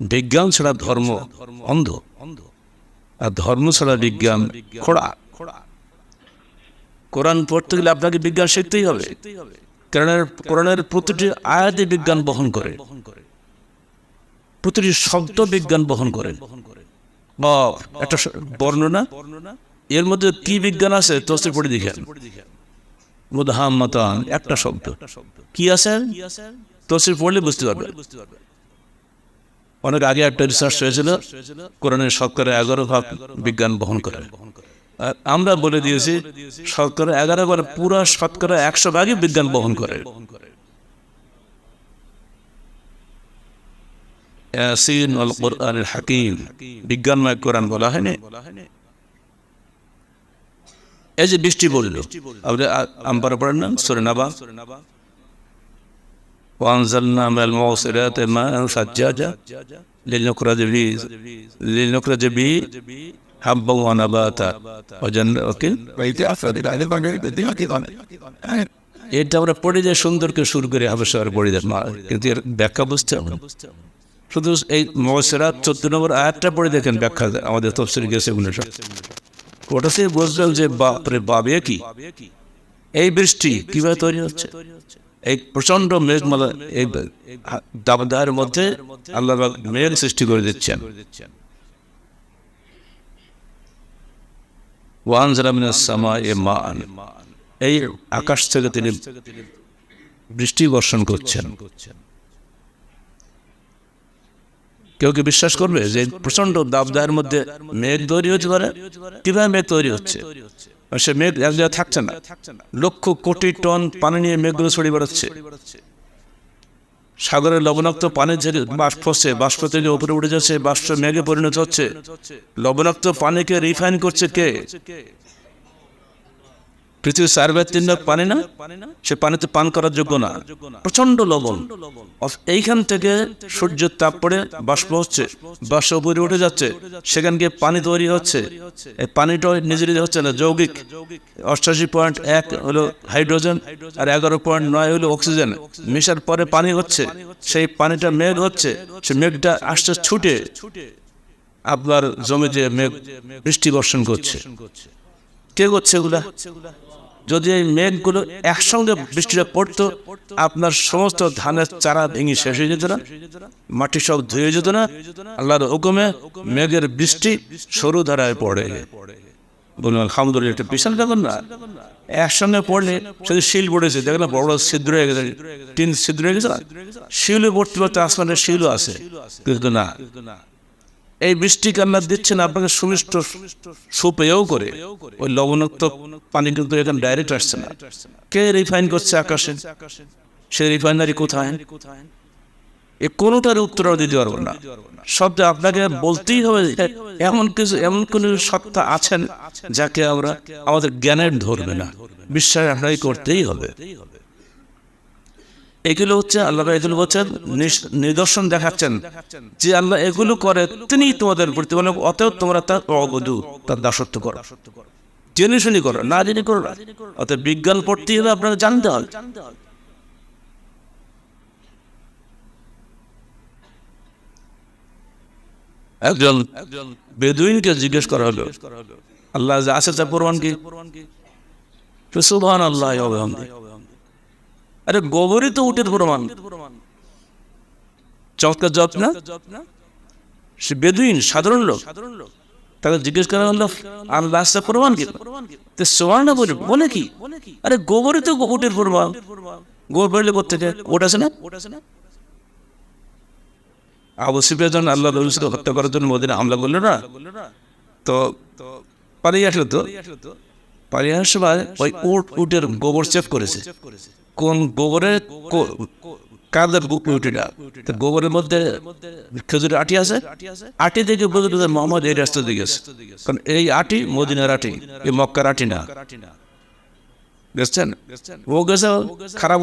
বিজ্ঞান ছাড়া ধর্ম অন্ধ, আর ধর্ম ছাড়া বিজ্ঞান খোড়া। কোরআন পড়তে গেলে আপনাকে বিজ্ঞান শিখতেই হবে কোরআনের কোরআনের প্রতিটি আয়াতে বিজ্ঞান বহন করে। প্রতিটি শব্দ বিজ্ঞান বহন করে। একটা বর্ণনা, এর মধ্যে কি বিজ্ঞান আছে তসির পড়ে দেখেন। মুদাহাম্মাতান, একটা শব্দ। কি আছে? তসির পড়লে বুঝতে পারবে অনেক আগে একটা রিসার্চ হয়েছিল, কোরআনের শতকরা এগারো ভাগ বিজ্ঞান বহন করে। আর আমরা বলে দিয়েছি, শতকরা এগারো করে পুরো শতকরা একশো ভাগই বিজ্ঞান বহন করে। হাকিম, বিজ্ঞানময় কোরআন বলা হয়নি। এই যে বৃষ্টি বলল আম্বার পড়েন না, সরে নাবা وأنزلنا من المعصرات ماء ثجاجا لنخرج به لنخرج به حبا ونباتا وجنة اوكي এটা আমরা পড়ে যাই সুন্দরকে শুরু করে হাবেশার পড়ে যাই মা- কিন্তু এর ব্যাখ্যা বুঝতে হবে শুধু এই মহসেরাত চোদ্দ নম্বর আয়াতটা পড়ে দেখেন ব্যাখ্যা আমাদের তফসিল গেছে এগুলো সব ওটা থেকে বুঝলাম যে বাপরে বাবে কি এই বৃষ্টি কিভাবে তৈরি হচ্ছে এই প্রচণ্ড মেঘমালা এই দাবদাহের মধ্যে আল্লাহ মেঘ সৃষ্টি করে দিচ্ছেন। ওয়ান সামা এ মান এই আকাশ থেকে তিনি বৃষ্টি বর্ষণ করছেন। কেউ কি বিশ্বাস করবে যে প্রচণ্ড দাবদাহের মধ্যে মেঘ তৈরি হতে পারে? কীভাবে মেঘ তৈরি হচ্ছে? সে মেঘ এক জায়গায় থাকছে না। লক্ষ কোটি টন পানি নিয়ে মেঘগুলো ছড়িয়ে বেড়াচ্ছে। সাগরের লবণাক্ত পানির যে বাষ্প হচ্ছে, বাষ্প থেকে উপরে উঠে যাচ্ছে, বাষ্প মেঘে পরিণত হচ্ছে। লবণাক্ত পানিকে রিফাইন করছে কে? পৃথিবীর চার ভাগ তিন পানি না, সে পানিতে পান করার যোগ্য না। প্রচণ্ড লবণ। এইখান থেকে সূর্যের তাপ পড়ে বাষ্প হচ্ছে, বাষ্প উপরে উঠে যাচ্ছে, সেখান গিয়ে পানি তৈরি হচ্ছে। এই পানিটা নিজেরই হচ্ছে না, যৌগিক। অষ্টাশি পয়েন্ট এক হলো হাইড্রোজেন আর এগারো পয়েন্ট নয় হলো অক্সিজেন। মিশার পরে পানি হচ্ছে, সেই পানিটা মেঘ হচ্ছে, সে মেঘটা আসতে ছুটে আপনার জমিতে মেঘ বৃষ্টি বর্ষণ করছে। কে করছে এগুলা? যদি এই মেঘগুলো একসঙ্গে বৃষ্টিটা পড়তো, আপনার সমস্ত ধানের চারা ভেঙে শেষ হয়ে যেত না, মাটি সব ধুয়ে যেত না, আল্লাহর হুকুমে মেঘের বৃষ্টি সরু ধারায় পড়ে। বলুন, আলহামদুলিল্লাহ, একটা বিশাল ব্যাপার না। একসঙ্গে পড়লে শিল পড়েছে, দেখেন বড় বড় ছিদ্র হয়ে গেছে, টিন ছিদ্র হয়ে গেছে না? শিলও পড়তে পড়তে আসমানের শিলও আছে, কিন্তু না। এই বৃষ্টি কান্না দিচ্ছেন আপনাকে সুমিষ্ট সুপেয়েও করে। ওই লবণাক্ত পানি কিন্তু এখানে ডাইরেক্ট আসছে না। কে রিফাইন করছে আকাশে? সে রিফাইনারি কোথায়? এ কোনোটার উত্তর দিতে পারব না। শব্দ আপনাকে বলতেই হবে এমন কিছু, এমন কোন সত্তা আছেন যাকে আমরা আমাদের জ্ঞানের ধরবে না। বিশ্বাস আপনাকে করতেই হবে। এগুলো হচ্ছে আল্লাহ এগুলো বলছেন নিদর্শন দেখাচ্ছেন যে আল্লাহ এগুলো করে তিনি তোমাদের প্রতিপালক অতএব তোমরা তার অবধু, তার দাসত্ব করো। জেনে শুনি করো, না জেনে করো না। অতএব বিজ্ঞান পড়তেই হবে আপনাকে জানতে হবে। একজন বেদুইনকে জিজ্ঞেস করা হলো, আল্লাহ আছে তার প্রমাণ কি? সুবহান আল্লাহ আরে গোবরই তো উটের প্রমাণ। চমৎকার জব না? সে বেদুইন, সাধারণ লোক। তাকে জিজ্ঞেস করা হলো আল্লাহ আসতে প্রমাণ কি? তো না বলে বলে কি? আরে গোবরই তো প্রমাণ। গোবর ওট আছে না? আবু সিফিয়া আল্লাহ হত্যা করার জন্য মদিনা হামলা করল না, তো পালিয়ে আসলো তো? সময় ওই উট উটের গোবর চেপ করেছে। কোন গোবরের কাদের উটিটা তো গোবরের মধ্যে খেজুরের আটি আছে। আটি দেখে বুঝতে মোহাম্মদ এই রাস্তা গেছে। কারণ এই আটি মদিনার আটি, এই মক্কার আটি না। বুঝছেন ও গেছে খারাপ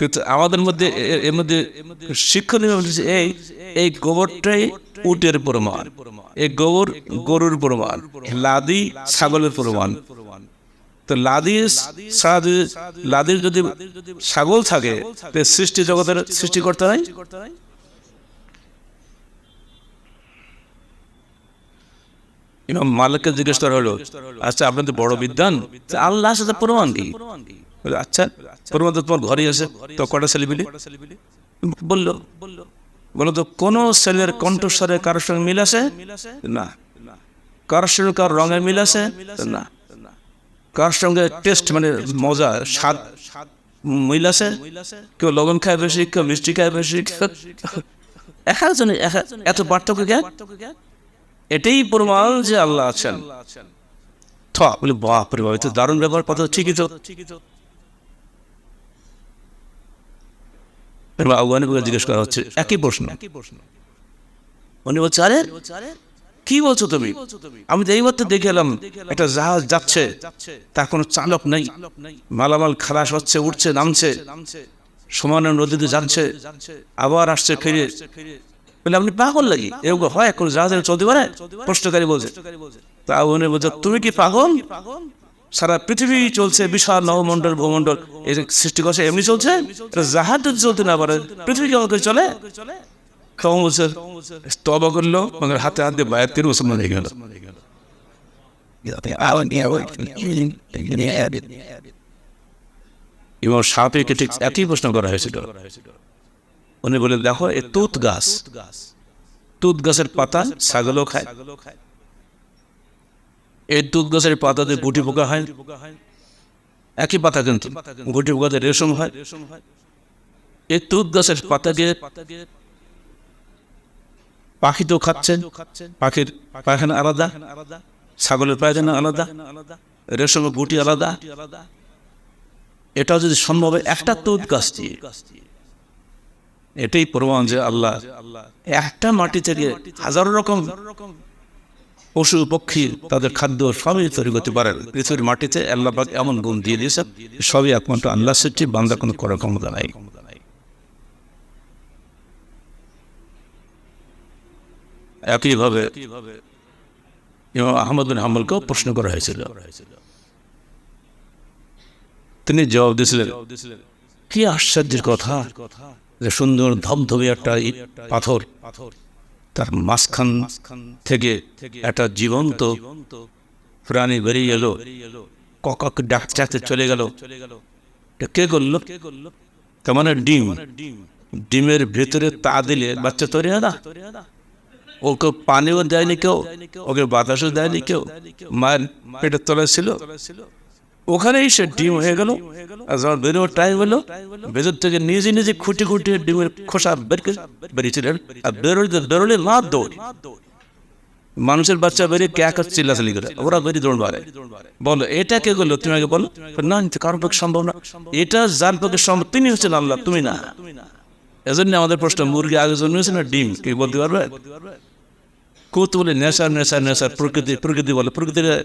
কিন্তু আমাদের মধ্যে এর মধ্যে শিক্ষণীয় এই এই গোবরটাই উটের প্রমাণ। এই গোবর গরুর প্রমাণ, লাদি ছাগলের প্রমাণ। তো লাদি লাদির যদি ছাগল থাকে সৃষ্টি জগতের সৃষ্টি করতে ইমাম মালিককে জিজ্ঞেস করা হলো আচ্ছা আপনি তো বড় বিদ্যান তা আল্লাহর সাথে প্রমাণ কি? আচ্ছা প্রমাণ তো তোমার ঘরেই আছে। তো কটা ছেলে বিলি বলল, বলো তো, কোন ছেলের কণ্ঠস্বরে কারোর সঙ্গে মিল আছে? না। কারোর সঙ্গে কারোর রঙের মিল আছে? না। কারোর সঙ্গে টেস্ট মানে মজা, স্বাদ মিল আছে? কেউ লবণ খায় বেশি, কেউ মিষ্টি খায় বেশি এক একজনের এক এক- এত পার্থক্য জ্ঞান এটাই প্রমাণ যে আল্লাহ আছেন। দারুণ ব্যাপার কথা ঠিকই তো? আফগানিকে জিজ্ঞেস করা হচ্ছে, একই প্রশ্ন। উনি বলছে কি বলছো তুমি? আমি তো তো দেখে এলাম, একটা জাহাজ যাচ্ছে, তার কোনো চালক নেই। মালামাল খালাস হচ্ছে, উঠছে, নামছে, সমানে নদীতে যাচ্ছে, আবার আসছে, ফিরে। বলে, আপনি পাগল লাগি এরকম হয়? কোন জাহাজে চলতে পারে, প্রশ্নকারী বলছে। তা উনি বলছে, তুমি কি পাগল? সারা পৃথিবী চলছে বিশাল নবমণ্ডল, ভূমণ্ডল, এই সৃষ্টি করছে, এমনি চলছে? জাহাজ যদি চলতে না পারে, পৃথিবী কেমন করে চলে? কেমন বলছে তবা করল মানে হাতে হাত দিয়ে বাইরে তিন মুসলমান হয়ে গেল। এবং সাপেকে ঠিক একই প্রশ্ন করা হয়েছিল। উনি বলে দেখো, এ তুত গাছ। তুত গাছের পাতা ছাগলও খায়। এই তুত গাছের পাতাতে গুটি পোকা হয়, একই পাতা কিন্তু, গুটি পোকাতে রেশম হয়। এই তুত গাছের পাতা পাতাকে পাখি তো খাচ্ছেন, পাখির পায়খানা আলাদা, ছাগলের পায়খানা আলাদা, রেশমের গুটি আলাদা। এটাও যদি সম্ভব একটা তুত গাছ দিয়ে। এটাই প্রমাণ যে আল্লাহ একটা মাটি থেকে হাজারো রকম পশু, পক্ষী তাদের খাদ্য সবই তৈরি করতে পারেন। পৃথিবীর মাটিতে আল্লাহ এমন গুণ দিয়ে দিয়েছেন, সবই একমাত্র আল্লাহ সৃষ্টি, বান্দা কোনো করার ক্ষমতা নাই। একইভাবে ইমাম আহমদ হাম্বলকেও প্রশ্ন করা হয়েছিল। তিনি জবাব দিয়েছিলেন, কি আশ্চর্যের কথা? সুন্দর ধবধবে একটা পাথর, তার মাঝখান থেকে একটা জীবন্ত প্রাণী বেরিয়ে এলো। কক ডাক ডাকতে চলে গেল। কে করল? তার মানে ডিম। ডিমের ভেতরে তা দিলে বাচ্চা তৈরি হয় না। ওকে পানিও দেয়নি কেউ, ওকে বাতাসও দেয়নি কেউ। মায়ের পেটের তলায় ছিল। ওখানেই সে ডিম হয়ে গেল। আর যখন বেরোবার টাইম হলো ভেতর থেকে নিজে নিজে খুঁটি খুঁটি ডিমের খোসা বের করে বেরিয়েছিলেন। আর বেরোলে বেরোলে না দৌড়। মানুষের বাচ্চা বেরিয়ে ক্যাক চিল্লাচিল্লি করে? ওরা বেরিয়ে দৌড় মারে। বলো এটা কে করল? তুমি আগে বলো। না কারোর পক্ষে সম্ভব না। এটা যার পক্ষে সম্ভব তিনি হচ্ছেন আল্লাহ তুমি না। এজন্য আমাদের প্রশ্ন মুরগি আগে জন্মেছে না ডিম? কি বলতে পারবে? কৌতু বলে নেশার নেশার নেশার প্রকৃতি প্রকৃতি বলে প্রকৃতির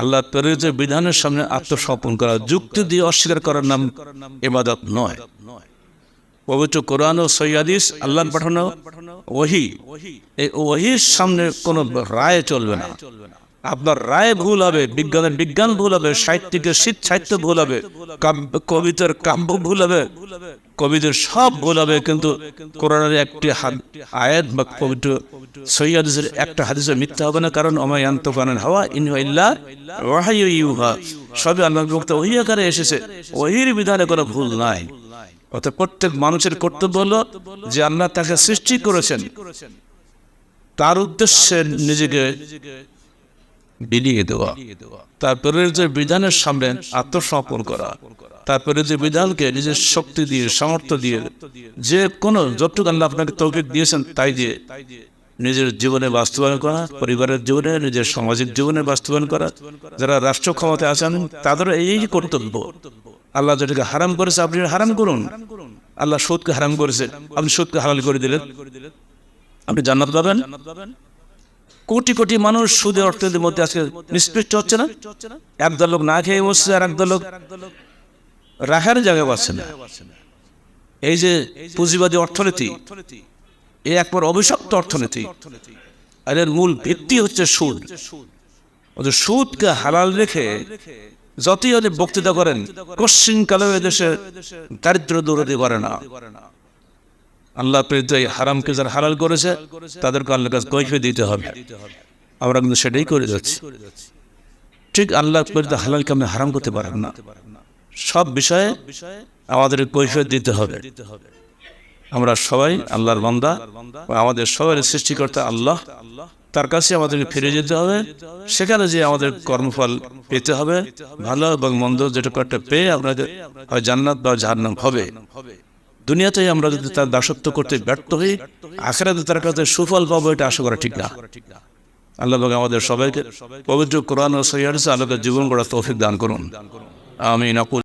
আল্লাহ প্রেরিত বিধানের সামনে আত্মসমর্পণ করা, যুক্তি দিয়ে অস্বীকার করার নাম এবাদত নয়। পবিত্র কোরআন ও সৈয়াদিস আল্লাহ পাঠানো ওহি। এই ওহির সামনে কোনো রায় চলবে না। আপনার রায় ভুল হবে, বিজ্ঞানের বিজ্ঞান ভুল হবে, সাহিত্যিকের শীত সাহিত্য ভুল হবে কবিতার কাব্য ভুল হবে, কবিদের সব ভুল হবে, কিন্তু কোরআনের একটি আয়াত বা পবিত্র সৈয়াদিসের একটা হাদিসে মিথ্যা হবে না, কারণ অমায়ান্ত কারণ হাওয়া, ইনহা ওয়াহাই ইউহা। সবই আল্লাহ মুক্ত ওহি আকারে এসেছে, ওহির বিধানে কোনো ভুল নাই। অর্থাৎ প্রত্যেক মানুষের কর্তব্য হলো যে আল্লাহ তাকে সৃষ্টি করেছেন। তার উদ্দেশ্যে নিজেকে বিলিয়ে দেওয়া। তারপরে যে বিধানের সামনে আত্মসমর্পণ করা তারপরে যে বিধানকে নিজের শক্তি দিয়ে, সামর্থ্য দিয়ে, যে কোনো যতটুকু আল্লাহ আপনাকে তৌফিক দিয়েছেন তাই দিয়ে নিজের জীবনে বাস্তবায়ন করা, পরিবারের জীবনে, নিজের সামাজিক জীবনে বাস্তবায়ন করা, যারা রাষ্ট্র ক্ষমতায় আছেন তাদের এই কর্তব্য। আল্লাহ যেটাকে হারাম করেছে, আপনি হারাম করুন। আল্লাহ সুদকে হারাম করেছে, আপনি সুদকে হালাল করে দিলেন। আপনি জান্নাত পাবেন? কোটি কোটি মানুষ সুদের অর্থনীতির মধ্যে আজকে নিষ্পৃষ্ট হচ্ছে না? একদল লোক না খেয়ে বসছে আর একদল লোক রাখার জায়গা পাচ্ছে না। এই যে পুঁজিবাদী অর্থনীতি, এ একবার অভিশপ্ত অর্থনীতি। আর এর মূল ভিত্তি হচ্ছে সুদ। সুদকে হালাল রেখে যতই অনেক বক্তৃতা করেন কশ্চিন কালেও এদেশে দারিদ্র দৌড়াতে করে না। আল্লাহ প্রেরিত এই হারামকে যারা হালাল করেছে, তাদেরকে আল্লাহর কাছে কৈফে দিতে হবে। আমরা কিন্তু সেটাই করে যাচ্ছি। ঠিক আল্লাহ প্রেরিত হালালকে আপনি হারাম করতে পারেন না, সব বিষয়ে আমাদের কৈফিয়ত দিতে হবে। আমরা সবাই আল্লাহর বান্দা আমাদের সবার সৃষ্টিকর্তা আল্লাহ, তার কাছে আমাদেরকে ফিরে যেতে হবে। সেখানে যে আমাদের কর্মফল পেতে হবে। ভালো এবং মন্দ যেটা পেয়ে আপনাদের জান্নাত বা জাহান্নাম হবে। দুনিয়াতেই আমরা যদি তার দাসত্ব করতে ব্যর্থ হই, আখেরাতে তার কাছে সুফল পাবো এটা আশা করা ঠিক না। আল্লাহ আমাদের সবাইকে পবিত্র কোরআন ও আলোকের জীবন গড়া তৌফিক দান করুন। আমি নাকুল